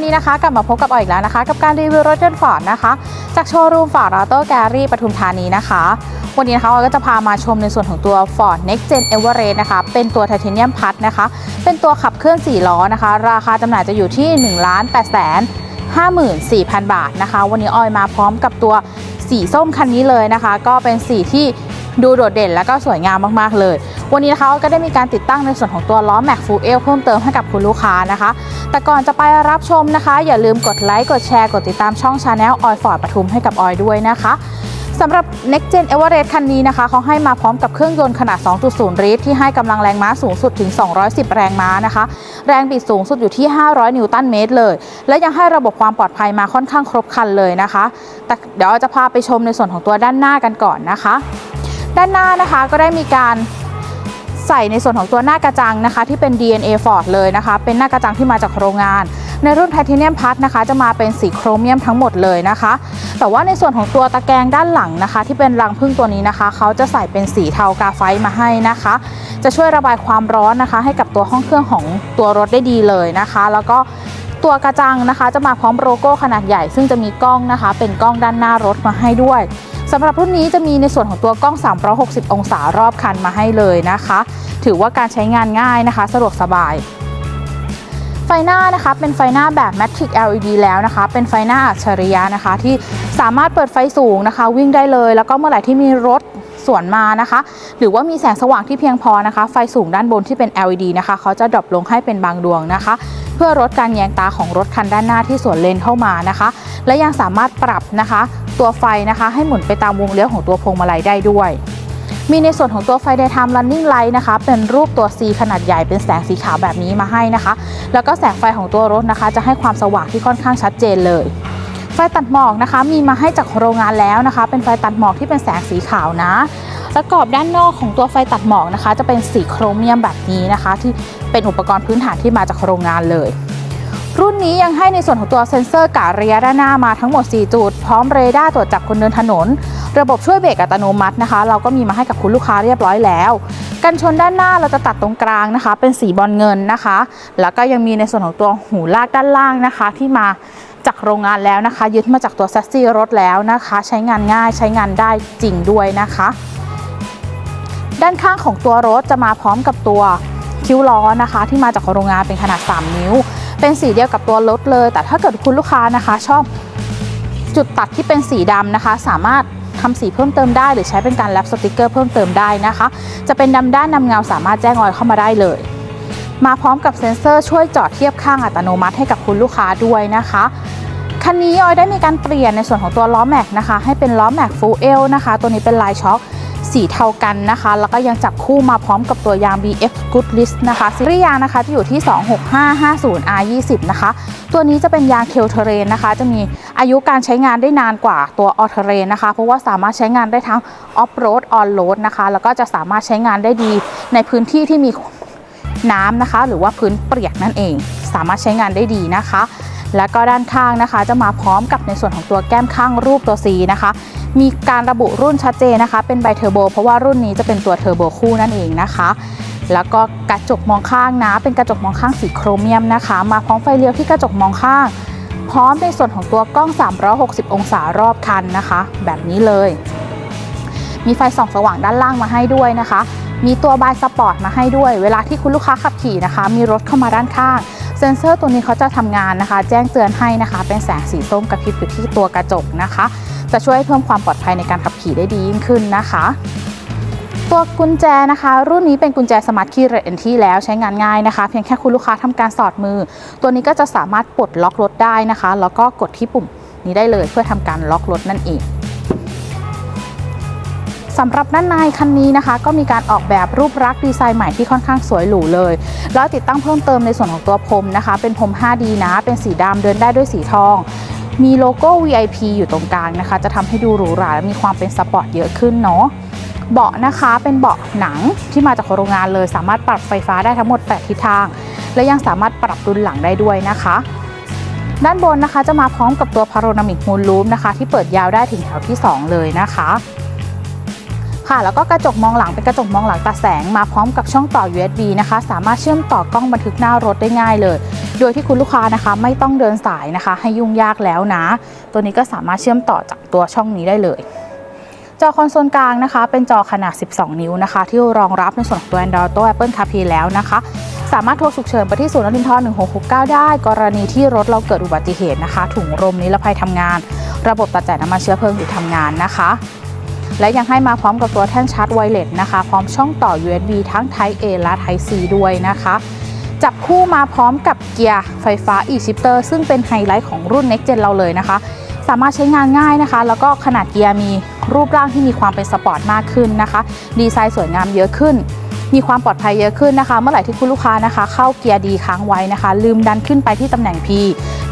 วันนี้นะคะกลับมาพบกับออยอีกแล้วนะคะ กับการรีวิวรถยนต์ฟอร์ดนะคะ จากโชว์รูมฟอร์ดออโต้แกลลี่ปทุมธานีนะคะ วันนี้นะคะออยก็จะพามาชมในส่วนของตัว Ford Next Gen Everest นะคะ เป็นตัวไทเทเนียมพัดนะคะ เป็นตัวขับเคลื่อน 4 ล้อนะคะ ราคาจำหน่ายจะอยู่ที่1 8 5 54,000 บาทนะคะ วันนี้ออยมาพร้อมกับตัวสีส้มคันนี้เลยนะคะ ก็เป็นสีที่ ดูโดดเด่นและก็สวยงามมากๆเลย วันนี้นะคะก็ได้มีการติดตั้งในส่วนของตัวล้อแม็กฟูเอลเพิ่มเติมให้กับคุณลูกค้านะคะ แต่ก่อนจะไปรับชมนะคะ อย่าลืมกดไลค์กดแชร์กดติดตามช่องชาแนลออยฟอร์ดปทุมให้กับออยด้วยนะคะสำหรับ Next Gen Everest คันนี้นะคะเขาให้มาพร้อมกับเครื่องยนต์ขนาด 2.0 ลิตร ที่ให้กำลังแรงม้าสูงสุดถึง 210 แรงม้านะคะ แรงบิดสูงสุดอยู่ที่ 500 นิวตันเมตรเลย และยังให้ระบบความปลอดภัยมาค่อนข้างครบครันเลยนะคะ แต่เดี๋ยวจะพาไปชมในส่วนของตัวด้านหน้ากันก่อนนะคะ ด้านหน้านะคะก็ได้มีการใส่ในส่วนของตัวหน้ากระจังนะคะ ที่เป็น DNA Ford เลยนะคะ เป็นหน้ากระจังที่มาจากโรงงาน ในรุ่นไทเทเนียมพัทนะคะ จะมาเป็นสีโครเมียมทั้งหมดเลยนะคะ แต่ว่าในส่วนของตัวตะแกรงด้านหลังนะคะ ที่เป็นรังพึ่งตัวนี้นะคะ เขาจะใส่เป็นสีเทากาไฟมาให้นะคะ จะช่วยระบายความร้อนนะคะ ให้กับตัวห้องเครื่องของตัวรถได้ดีเลยนะคะ แล้วก็ตัวกระจังนะคะ จะมาพร้อมโลโก้ขนาดใหญ่ ซึ่งจะมีกล้องนะคะ เป็นกล้องด้านหน้ารถมาให้ด้วย สำหรับรุ่นนี้จะมีในส่วนของตัวกล้อง 360 องศารอบคันมาให้เลยนะคะ ถือว่าการใช้งานง่ายนะคะ สะดวกสบาย ไฟหน้านะคะเป็นไฟหน้าแบบ Matrix LED แล้วนะคะ เป็นไฟหน้าอัจฉริยะนะคะ ที่สามารถเปิดไฟสูงนะคะ วิ่งได้เลย แล้วก็เมื่อไหร่ที่มีรถสวนมานะคะ หรือว่ามีแสงสว่างที่เพียงพอนะคะ ไฟสูงด้านบนที่เป็น LED นะคะ เขาจะดรอปลงให้เป็นบางดวงนะคะ เพื่อลดการแยงตาของรถคันด้านหน้าที่สวนเลนเข้ามานะคะ และยังสามารถปรับนะคะ ตัวไฟนะคะ ให้หมุนไปตามวงเลี้ยวของตัวพวงมาลัยได้ด้วย มีในส่วนของตัวไฟ daytime running light นะคะ เป็นรูปตัว C ขนาดใหญ่เป็นแสงสีขาวแบบนี้มาให้นะคะ แล้วก็แสงไฟของตัวรถนะคะ จะให้ความสว่างที่ค่อนข้างชัดเจนเลย ไฟตัดหมอกนะคะ มีมาให้จากโรงงานแล้วนะคะ เป็นไฟตัดหมอกที่เป็นแสงสีขาวนะและกอบด้านนอกของตัวไฟตัดหมอกนะคะ จะเป็นสีโครเมียมแบบนี้นะคะ ที่เป็นอุปกรณ์พื้นฐานที่มาจากโรงงานเลย รุ่นนี้ยังให้ในส่วนของตัวเซ็นเซอร์กะระยะด้านหน้ามาทั้งหมด 4 จุด พร้อมเรดาร์ตรวจจับคนเดินถนน ระบบช่วยเบรกอัตโนมัตินะคะ เราก็มีมาให้กับคุณลูกค้าเรียบร้อยแล้ว กันชนด้านหน้าเราจะตัดตรงกลางนะคะ เป็นสีบอลเงินนะคะ แล้วก็ยังมีในส่วนของตัวหูลากด้านล่างนะคะ ที่มาจากโรงงานแล้วนะคะ ยึดมาจากตัวแซสซี่รถแล้วนะคะ ใช้งานง่ายใช้งานได้จริงด้วยนะคะ ด้านข้างของตัวรถจะมาพร้อมกับตัวคิ้วล้อนะคะ ที่มาจากโรงงานเป็นขนาด 3 นิ้ว เป็นสีเดียวกับตัวรถเลย แต่ถ้าเกิดคุณลูกค้านะคะ ชอบจุดตัดที่เป็นสีดำนะคะ สามารถทำสีเพิ่มเติมได้ หรือใช้เป็นการแลปสติกเกอร์เพิ่มเติมได้นะคะ จะเป็นดำด้านนำเงาสามารถแจ้งออยเข้ามาได้เลย มาพร้อมกับเซ็นเซอร์ช่วยจอดเทียบข้างอัตโนมัติให้กับคุณลูกค้าด้วยนะคะคันนี้ออยได้มีการเปลี่ยนในส่วนของตัวล้อแม็กนะคะ ให้เป็นล้อแม็กฟูเอลนะคะ ตัวนี้เป็นลายช็อค สีเทากันนะคะ แล้วก็ยังจับคู่มาพร้อมกับตัวยาง BF Good List นะคะซีรีส์ยางนะคะจะอยู่ที่ 26550 R20 นะคะ ตัวนี้จะเป็นยางเคลเทเรนนะคะ จะมีอายุการใช้งานได้นานกว่าตัวออเทเรนนะคะ เพราะว่าสามารถใช้งานได้ทั้งออฟโรดออนโรดนะคะ แล้วก็จะสามารถใช้งานได้ดีในพื้นที่ที่มีน้ำนะคะ หรือว่าพื้นเปียกนั่นเอง สามารถใช้งานได้ดีนะคะ แล้วก็ด้านข้างนะคะ จะมาพร้อมกับในส่วนของตัวแก้มข้างรูปตัว C นะคะ มีการระบุรุ่นชัดเจนนะคะ เป็นไบเทอร์โบเพราะว่ารุ่นนี้จะเป็นตัวเทอร์โบคู่นั่นเองนะคะแล้วก็กระจกมองข้างนะ เป็นกระจกมองข้างสีโครเมียมนะคะ มาพร้อมไฟเลี้ยวที่กระจกมองข้าง พร้อมในส่วนของตัวกล้อง 360 องศารอบคันนะคะ แบบนี้เลย มีไฟส่องสว่างด้านล่างมาให้ด้วยนะคะ มีตัวบายสปอร์ตมาให้ด้วย เวลาที่คุณลูกค้าขับขี่นะคะ มีรถเข้ามาด้านข้าง เซ็นเซอร์ตัวนี้เขาจะทำงานนะคะ แจ้งเตือนให้นะคะ เป็นแสงสีส้มกระพริบอยู่ที่ตัวกระจกนะคะ จะช่วยให้เพิ่มความปลอดภัยในการขับขี่ได้ดียิ่งขึ้นนะคะตัวกุญแจนะคะ รุ่นนี้เป็นกุญแจสมาร์ทคีย์เรนที่แล้วใช้งานง่ายนะคะ เพียงแค่คุณลูกค้าทำการสอดมือ ตัวนี้ก็จะสามารถปลดล็อกรถได้นะคะ แล้วก็กดที่ปุ่มนี้ได้เลยเพื่อทำการล็อกรถนั่นเอง สำหรับด้านในคันนี้นะคะ ก็มีการออกแบบรูปลักษ์ดีไซน์ใหม่ที่ค่อนข้างสวยหรูเลย แล้วติดตั้งเพิ่มเติมในส่วนของตัวพรมนะคะ เป็นพรม 5D นะเป็นสีดำเดินได้ด้วยสีทอง มีโลโก้ VIP อยู่ตรงกลางนะคะ จะทำให้ดูหรูหราและมีความเป็นสปอร์ตเยอะขึ้นเนาะเบาะนะคะเป็นเบาะหนังที่มาจากโรงงานเลย สามารถปรับไฟฟ้าได้ทั้งหมด 8 ทิศทาง และยังสามารถปรับดุลหลังได้ด้วยนะคะ ด้านบนนะคะจะมาพร้อมกับตัวพาโรนามิกมูลลูมนะคะ ที่เปิดยาวได้ถึงแถวที่ 2 เลยนะคะ ค่ะ แล้วก็กระจกมองหลังเป็นกระจกมองหลังตัดแสงมาพร้อมกับช่องต่อ USB นะคะ สามารถเชื่อมต่อกล้องบันทึกหน้ารถได้ง่ายเลย โดยที่คุณลูกค้านะคะไม่ต้องเดินสายนะคะ ให้ยุ่งยากแล้วนะ ตัวนี้ก็สามารถเชื่อมต่อจากตัวช่องนี้ได้เลยจอคอนโซลกลางนะคะ เป็นจอขนาด 12 นิ้วนะคะ ที่รองรับในส่วนของตัว Android Auto Apple CarPlay แล้วนะคะ สามารถโทรฉุกเฉินไปที่ศูนย์นรินทร์1669 ได้ กรณีที่รถเราเกิดอุบัติเหตุนะคะ ถุงลมนิรภัยทำงาน ระบบตัดจ่ายน้ำมันเชื้อเพลิงหยุดทำงานนะคะ และยังให้มาพร้อมกับตัวแท่นชาร์จไวเลสนะคะ พร้อมช่องต่อ USB ทั้ง Type A และ Type C ด้วยนะคะ จับคู่มาพร้อมกับเกียร์ไฟฟ้า e-shifter ซึ่งเป็นไฮไลท์ของรุ่น Next Gen เราเลยนะคะ สามารถใช้งานง่ายนะคะ แล้วก็ขนาดเกียร์มีรูปร่างที่มีความเป็นสปอร์ตมากขึ้นนะคะ ดีไซน์สวยงามเยอะขึ้น มีความปลอดภัยเยอะขึ้นนะคะ เมื่อไหร่ที่คุณลูกค้านะคะ เข้าเกียร์ดีค้างไว้นะคะ ลืมดันขึ้นไปที่ตำแหน่ง P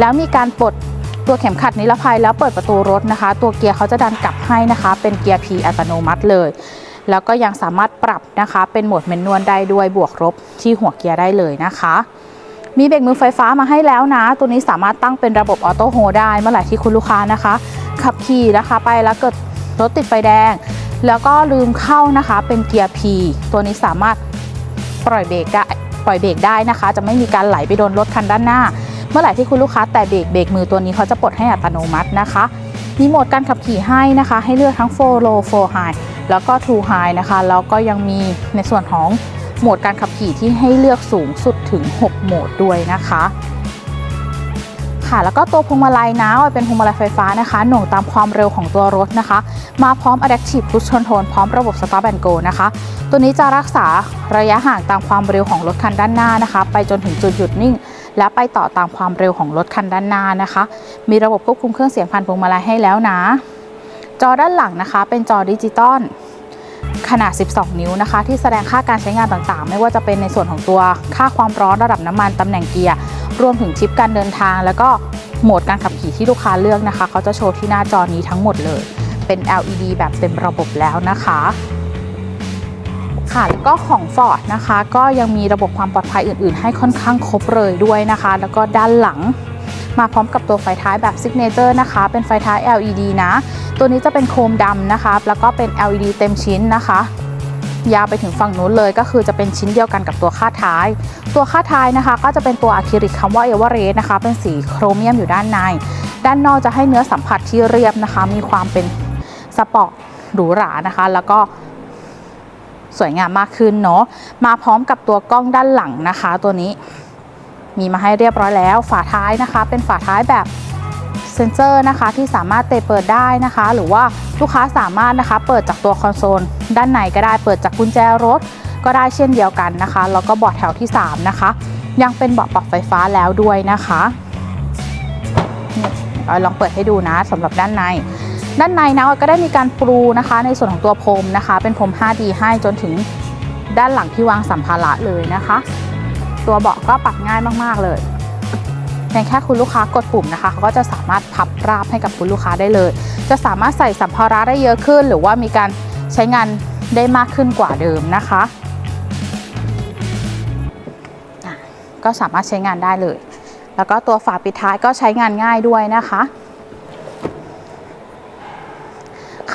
แล้วมีการปลด ตัวเข็มขัดนิรภัยแล้วเปิดประตูรถนะคะ ตัวเกียร์เขาจะดันกลับให้นะคะ เป็นเกียร์ P อัตโนมัติเลย แล้วก็ยังสามารถปรับนะคะ เป็นโหมดเมนนวลได้ด้วยบวกลบที่หัวเกียร์ได้เลยนะคะ มีเบรกมือไฟฟ้ามาให้แล้วนะ ตัวนี้สามารถตั้งเป็นระบบออโต้โฮได้เมื่อไหร่ที่คุณลูกค้านะคะ ขับขี่นะคะไปแล้วเกิดรถติดไฟแดง แล้วก็ลืมเข้านะคะเป็นเกียร์ P ตัวนี้สามารถปล่อยเบรกได้ปล่อยเบรกได้นะคะ จะไม่มีการไหลไปโดนรถคันด้านหน้า มื่อไหร่ที่คุณลูกค้าแตะเบรกเบรกมือตัวนี้เขาจะปลดให้อัตโนมัตินะคะ มีโหมดการขับขี่ให้นะคะ ให้เลือกทั้ง 4 low 4 high แล้วก็2 high นะคะ แล้วก็ยังมีในส่วนของโหมดการขับขี่ที่ให้เลือกสูงสุดถึง 6 โหมดด้วยนะคะค่ะแล้วก็ตัวพวงมาลัยนะเป็นพวงมาลัยไฟฟ้านะคะ หน่วงตามความเร็วของตัวรถนะคะ มาพร้อม Adaptive Cruise Control พร้อมระบบ Stop and Go นะคะ ตัวนี้จะรักษาระยะห่างตามความเร็วของรถคันด้านหน้านะคะ ไปจนถึงจุดหยุดนิ่ง และไปต่อตามความเร็วของรถคันด้านหน้านะคะ มีระบบควบคุมเครื่องเสียงผ่านพวงมาลัยให้แล้วนะ จอด้านหลังนะคะ เป็นจอดิจิตอลขนาด 12 นิ้วนะคะ ที่แสดงค่าการใช้งานต่างๆ ไม่ว่าจะเป็นในส่วนของตัวค่าความร้อนระดับน้ำมันตำแหน่งเกียร์ รวมถึงชิปการเดินทาง แล้วก็โหมดการขับขี่ที่ลูกค้าเลือกนะคะ เขาจะโชว์ที่หน้าจอนี้ทั้งหมดเลย เป็น LED แบบเต็มระบบแล้วนะคะ ค่ะ แล้วก็ของ Ford นะคะ ก็ยังมีระบบความปลอดภัยอื่น ๆ ให้ค่อนข้างครบเลยด้วยนะคะ แล้วก็ด้านหลังมาพร้อมกับตัวไฟท้ายแบบ Signature นะคะ เป็นไฟท้าย LED นะ ตัวนี้จะเป็นโคมดำนะคะ แล้วก็เป็น LED เต็มชิ้นนะคะ ยาวไปถึงฝั่งนู้นเลยก็คือจะเป็นชิ้นเดียวกันกับตัวคาดท้าย ตัวคาดท้ายนะคะ ก็จะเป็นตัวอะคริลิกคำว่าเอเวอเรสต์นะคะ เป็นสีโครเมียมอยู่ด้านใน ด้านนอกจะให้เนื้อสัมผัสที่เรียบนะคะ มีความเป็นสปอร์ตหรูหรานะคะ แล้วก็ สวยงามมากขึ้นเนาะมาพร้อมกับตัวกล้องด้านหลังนะคะ ตัวนี้มีมาให้เรียบร้อยแล้ว ฝาท้ายนะคะ เป็นฝาท้ายแบบเซนเซอร์นะคะที่สามารถเตะเปิดได้นะคะ หรือว่าลูกค้าสามารถนะคะเปิดจากตัวคอนโซลด้านในก็ได้เปิดจากกุญแจรถก็ได้เช่นเดียวกันนะคะ แล้วก็เบาะแถวที่ 3 นะคะ ยังเป็นเบาะปรับไฟฟ้าแล้วด้วยนะคะลองเปิดให้ดูนะสำหรับด้านใน ด้านในนะก็ได้มีการปรูนะคะ ในส่วนของตัวพรมนะคะ เป็นพรม 5D ให้จนถึงด้านหลังที่วางสัมภาระเลยนะคะ ตัวเบาะก็ปรับง่ายมากๆเลยเพียงแค่คุณลูกค้ากดปุ่มนะคะเขาก็จะสามารถพับราบให้กับคุณลูกค้าได้เลย จะสามารถใส่สัมภาระได้เยอะขึ้น หรือว่ามีการใช้งานได้มากขึ้นกว่าเดิมนะคะก็สามารถใช้งานได้เลย แล้วก็ตัวฝาปิดท้ายก็ใช้งานง่ายด้วยนะคะ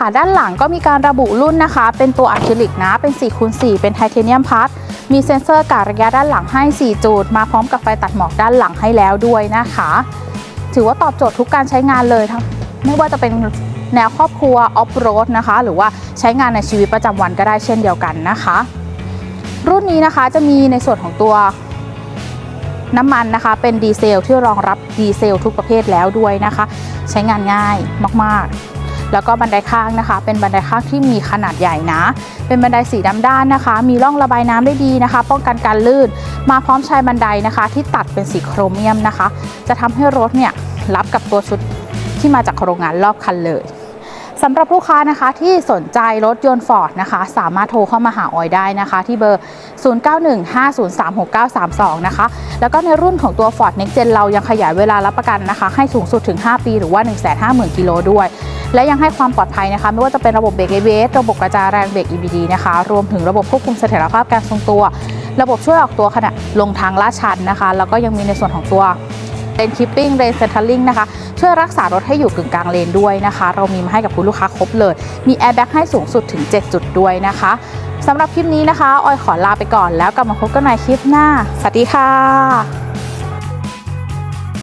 ค่ะ ด้านหลังก็มีการระบุรุ่นนะคะ เป็นตัวอะคริลิกนะ เป็น4คูณ4เป็นไทเทเนียมพาร์ทมีเซ็นเซอร์กะระยะด้านหลังให้ 4 จุด มาพร้อมกับไฟตัดหมอกด้านหลังให้แล้วด้วยนะคะ ถือว่าตอบโจทย์ทุกการใช้งานเลยทั้งไม่ว่าจะเป็นแนวครอบครัวออฟโรดนะคะ หรือว่าใช้งานในชีวิตประจำวันก็ได้เช่นเดียวกันนะคะ รุ่นนี้นะคะจะมีในส่วนของตัวน้ำมันนะคะ เป็นดีเซลที่รองรับดีเซลทุกประเภทแล้วด้วยนะคะ ใช้งานง่ายมาก ๆ แล้วก็บันไดข้างนะคะ เป็นบันไดข้างที่มีขนาดใหญ่นะ เป็นบันไดสีดำด้านนะคะ มีร่องระบายน้ำได้ดีนะคะ ป้องกันการลื่น มาพร้อมชายบันไดนะคะ ที่ตัดเป็นสีโครเมียมนะคะ จะทำให้รถเนี่ยรับกับตัวชุดที่มาจากโรงงานรอบคันเลยสำหรับลูกค้านะคะที่สนใจรถยนต์ฟอร์ดนะคะ สามารถโทรเข้ามาหาออยได้นะคะ ที่เบอร์ 0915036932 นะคะ แล้วก็ในรุ่นของตัว Ford Next Gen เรายังขยายเวลารับประกันนะคะ ให้สูงสุดถึง 5 ปี หรือว่า 150,000 กิโลด้วย และยังให้ความปลอดภัยนะคะ ไม่ว่าจะเป็นระบบเบรก ABS ระบบกระจายแรงเบรก EBD นะคะ รวมถึงระบบควบคุมเสถียรภาพการทรงตัว ระบบช่วยออกตัวขณะลงทางลาดชันนะคะ แล้วก็ยังมีในส่วนของตัวเลนคิปปิ้งเลนเซนทัลลิงนะคะ ช่วยรักษารถให้อยู่กึ่งกลางเลนด้วยนะคะ เรามีมาให้กับคุณลูกค้าครบเลย มีแอร์แบ็กให้สูงสุดถึง 7 จุดด้วยนะคะสำหรับคลิปนี้นะคะ ออยขอลาไปก่อนแล้วกลับมาพบกันใหม่คลิปหน้า สวัสดีค่ะ